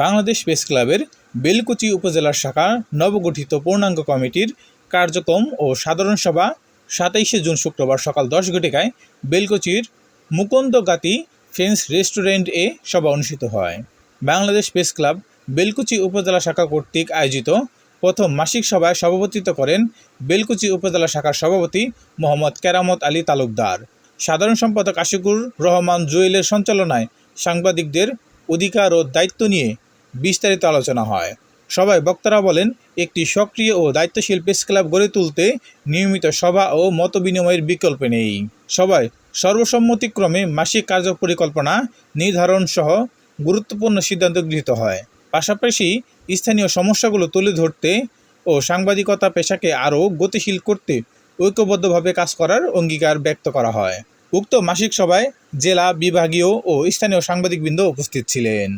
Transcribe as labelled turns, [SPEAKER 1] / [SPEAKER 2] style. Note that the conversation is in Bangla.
[SPEAKER 1] বাংলাদেশ প্রেস ক্লাবের বেলকুচি উপজেলা শাখা নবগঠিত পূর্ণাঙ্গ কমিটির কার্যক্রম ও সাধারণ সভা সাতাইশে জুন শুক্রবার সকাল দশ ঘটিকায় বেলকুচির মুকুন্দগাতি ফ্রেন্স রেস্টুরেন্ট এ সভা অনুষ্ঠিত হয়। বাংলাদেশ প্রেস ক্লাব বেলকুচি উপজেলা শাখা কর্তৃক আয়োজিত প্রথম মাসিক সভায় সভাপতিত্ব করেন বেলকুচি উপজেলা শাখার সভাপতি মোহাম্মদ কেরামত আলী তালুকদার। সাধারণ সম্পাদক আশিকুর রহমান জুয়েলের সঞ্চালনায় সাংবাদিকদের অধিকার ও দায়িত্ব নিয়ে বিস্তারিত আলোচনা হয়। সবাই বক্তারা বলেন, একটি সক্রিয় ও দায়িত্বশীল প্রেস ক্লাব গড়ে তুলতে নিয়মিত সভা ও মতবিনিময়ের বিকল্প নেই। সবাই সর্বসম্মতিক্রমে মাসিক কার্য পরিকল্পনা নির্ধারণ সহ গুরুত্বপূর্ণ সিদ্ধান্ত গৃহীত হয়। পাশাপাশি স্থানীয় সমস্যাগুলো তুলে ধরতে ও সাংবাদিকতা পেশাকে আরও গতিশীল করতে ঐক্যবদ্ধভাবে কাজ করার অঙ্গীকার ব্যক্ত করা হয়। উক্ত মাসিক সভায় জেলা বিভাগীয় ও স্থানীয় সাংবাদিকবৃন্দ উপস্থিত ছিলেন।